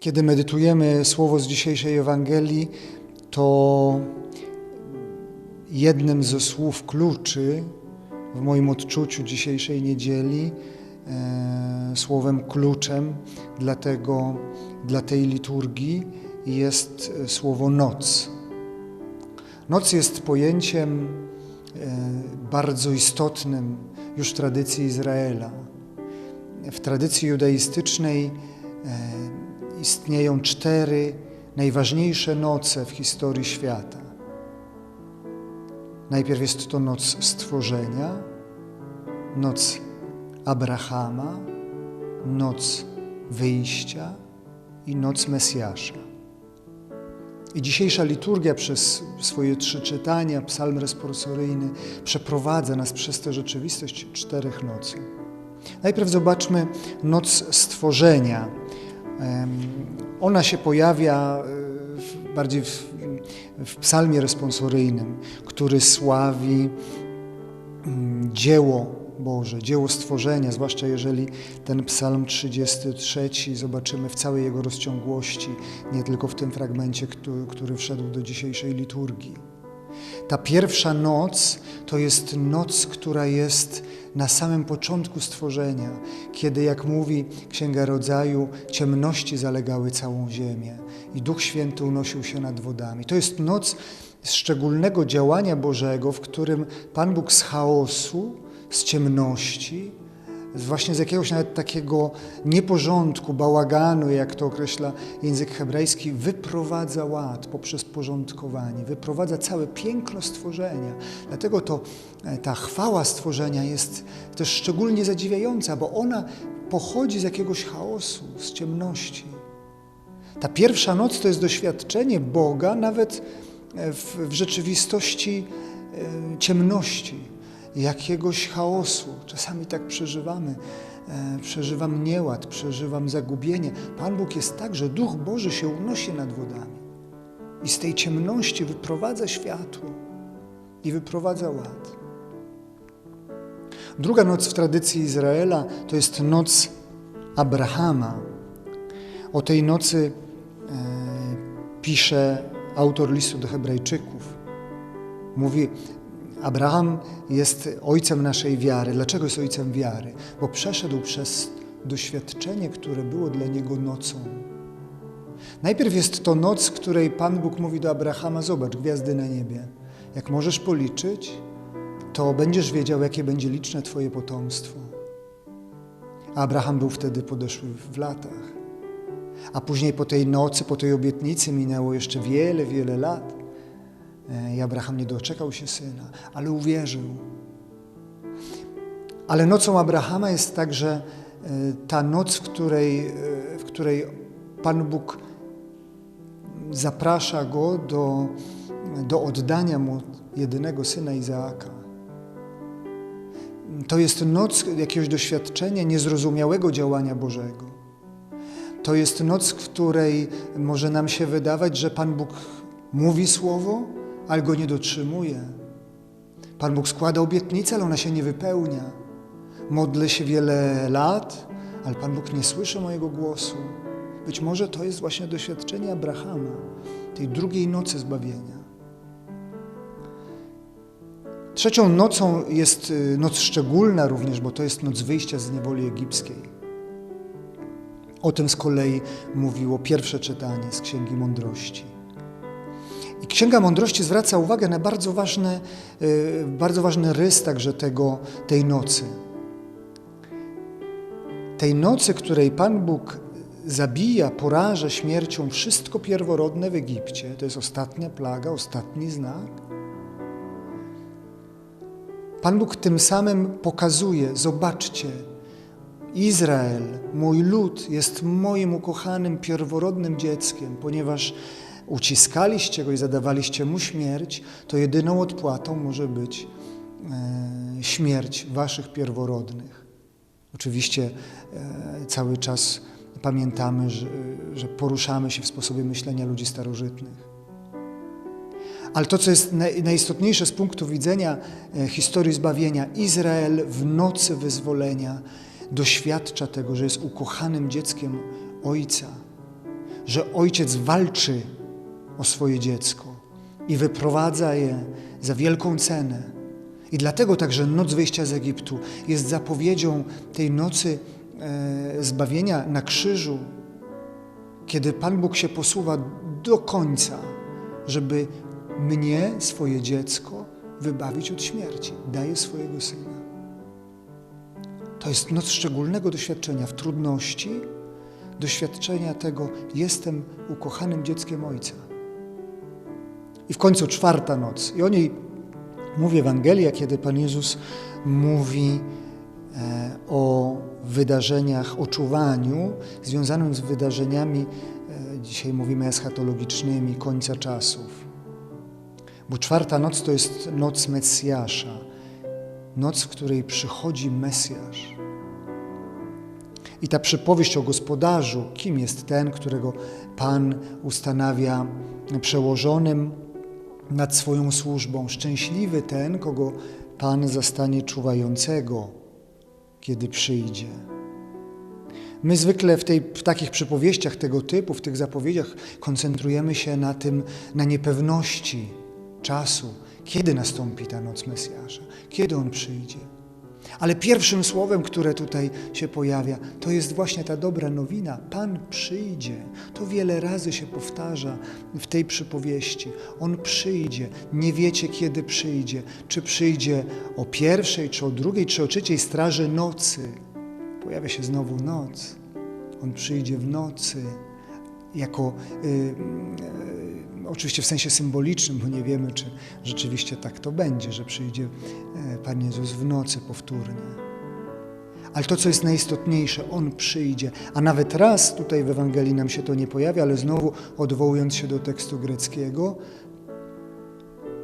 Kiedy medytujemy słowo z dzisiejszej Ewangelii, to jednym ze słów kluczy w moim odczuciu dzisiejszej niedzieli, e, słowem kluczem dla, tego, dla tej liturgii jest słowo noc. Noc jest pojęciem e, bardzo istotnym już w tradycji Izraela. W tradycji judaistycznej e, istnieją cztery najważniejsze noce w historii świata. Najpierw jest to noc stworzenia, noc Abrahama, noc wyjścia i noc Mesjasza. I dzisiejsza liturgia przez swoje trzy czytania, psalm responsoryjny, przeprowadza nas przez tę rzeczywistość czterech nocy. Najpierw zobaczmy noc stworzenia. Ona się pojawia w, bardziej w, w psalmie responsoryjnym, który sławi mm, dzieło Boże, dzieło stworzenia, zwłaszcza jeżeli ten psalm 33 zobaczymy w całej jego rozciągłości, nie tylko w tym fragmencie, który, który wszedł do dzisiejszej liturgii. Ta pierwsza noc to jest noc, która jest na samym początku stworzenia, kiedy, jak mówi Księga Rodzaju, ciemności zalegały całą ziemię i Duch Święty unosił się nad wodami. To jest noc szczególnego działania Bożego, w którym Pan Bóg z chaosu, z ciemności, właśnie z jakiegoś nawet takiego nieporządku, bałaganu, jak to określa język hebrajski, wyprowadza ład poprzez porządkowanie, wyprowadza całe piękno stworzenia. Dlatego to e, ta chwała stworzenia jest też szczególnie zadziwiająca, bo ona pochodzi z jakiegoś chaosu, z ciemności. Ta pierwsza noc to jest doświadczenie Boga nawet e, w, w rzeczywistości e, ciemności jakiegoś chaosu. Czasami tak przeżywamy. E, przeżywam nieład, przeżywam zagubienie. Pan Bóg jest tak, że Duch Boży się unosi nad wodami i z tej ciemności wyprowadza światło i wyprowadza ład. Druga noc w tradycji Izraela to jest noc Abrahama. O tej nocy e, pisze autor listu do Hebrajczyków. Mówi, Abraham jest ojcem naszej wiary. Dlaczego jest ojcem wiary? Bo przeszedł przez doświadczenie, które było dla niego nocą. Najpierw jest to noc, której Pan Bóg mówi do Abrahama: Zobacz, gwiazdy na niebie. Jak możesz policzyć, to będziesz wiedział, jakie będzie liczne Twoje potomstwo. Abraham był wtedy podeszły w latach. A później po tej nocy, po tej obietnicy minęło jeszcze wiele, wiele lat. E, I Abraham nie doczekał się syna, ale uwierzył. Ale nocą Abrahama jest także e, ta noc, w której, e, w której Pan Bóg zaprasza go do, do oddania mu jedynego syna Izaaka. To jest noc jakiegoś doświadczenia niezrozumiałego działania Bożego. To jest noc, w której może nam się wydawać, że Pan Bóg mówi słowo, ale go nie dotrzymuje. Pan Bóg składa obietnicę, ale ona się nie wypełnia. Modlę się wiele lat, ale Pan Bóg nie słyszy mojego głosu. Być może to jest właśnie doświadczenie Abrahama, tej drugiej nocy zbawienia. Trzecią nocą jest y, noc szczególna również, bo to jest noc wyjścia z niewoli egipskiej. O tym z kolei mówiło pierwsze czytanie z Księgi Mądrości. I Księga Mądrości zwraca uwagę na bardzo ważny, bardzo ważny rys także tego, tej nocy. Tej nocy, której Pan Bóg zabija, poraża śmiercią wszystko pierworodne w Egipcie. To jest ostatnia plaga, ostatni znak. Pan Bóg tym samym pokazuje, zobaczcie, Izrael, mój lud, jest moim ukochanym, pierworodnym dzieckiem, ponieważ uciskaliście go i zadawaliście mu śmierć, to jedyną odpłatą może być e, śmierć waszych pierworodnych. Oczywiście e, cały czas pamiętamy, że, poruszamy się w sposobie myślenia ludzi starożytnych. Ale to, co jest najistotniejsze z punktu widzenia e, historii zbawienia, Izrael w nocy wyzwolenia doświadcza tego, że jest ukochanym dzieckiem Ojca że ojciec walczy o swoje dziecko i wyprowadza je za wielką cenę. I dlatego także noc wyjścia z Egiptu jest zapowiedzią tej nocy e, zbawienia na krzyżu, kiedy Pan Bóg się posuwa do końca, żeby mnie, swoje dziecko, wybawić od śmierci. Daje swojego syna. To jest noc szczególnego doświadczenia w trudności, doświadczenia tego, jestem ukochanym dzieckiem Ojca. I w końcu czwarta noc. I o niej mówi Ewangelia, kiedy Pan Jezus mówi e, o wydarzeniach, o czuwaniu związanym z wydarzeniami, e, dzisiaj mówimy eschatologicznymi, końca czasów. Bo czwarta noc to jest noc Mesjasza, noc, w której przychodzi Mesjasz. I ta przypowieść o gospodarzu, kim jest ten, którego Pan ustanawia przełożonym nad swoją służbą. Szczęśliwy ten, kogo Pan zastanie czuwającego, kiedy przyjdzie. My zwykle w, tej, w takich przypowieściach tego typu, w tych zapowiedziach koncentrujemy się na tym, na niepewności czasu, kiedy nastąpi ta noc Mesjasza, kiedy On przyjdzie. Ale pierwszym słowem, które tutaj się pojawia, to jest właśnie ta dobra nowina. Pan przyjdzie. To wiele razy się powtarza w tej przypowieści. On przyjdzie. Nie wiecie, kiedy przyjdzie. Czy przyjdzie o pierwszej, czy o drugiej, czy o trzeciej straży nocy. Pojawia się znowu noc. On przyjdzie w nocy jako y, y, oczywiście w sensie symbolicznym, bo nie wiemy, czy rzeczywiście tak to będzie, że przyjdzie e, Pan Jezus w nocy powtórnie. Ale to, co jest najistotniejsze, On przyjdzie. A nawet raz tutaj w Ewangelii nam się to nie pojawia, ale znowu odwołując się do tekstu greckiego,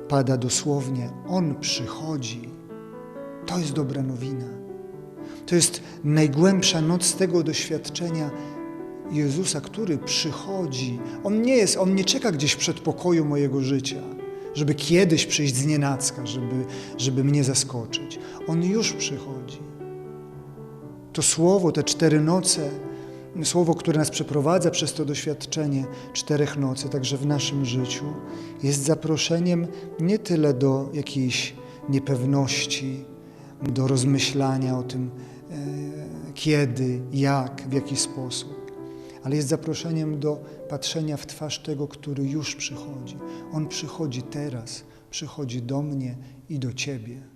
pada dosłownie: On przychodzi. To jest dobra nowina. To jest najgłębsza noc tego doświadczenia Jezusa, który przychodzi. On nie jest, On nie czeka gdzieś w przedpokoju mojego życia, żeby kiedyś przyjść z nienacka, żeby, żeby mnie zaskoczyć. On już przychodzi. To słowo, te cztery noce, słowo, które nas przeprowadza przez to doświadczenie czterech nocy, także w naszym życiu, jest zaproszeniem nie tyle do jakiejś niepewności, do rozmyślania o tym, e, kiedy, jak, w jaki sposób, ale jest zaproszeniem do patrzenia w twarz tego, który już przychodzi. On przychodzi teraz, przychodzi do mnie i do Ciebie.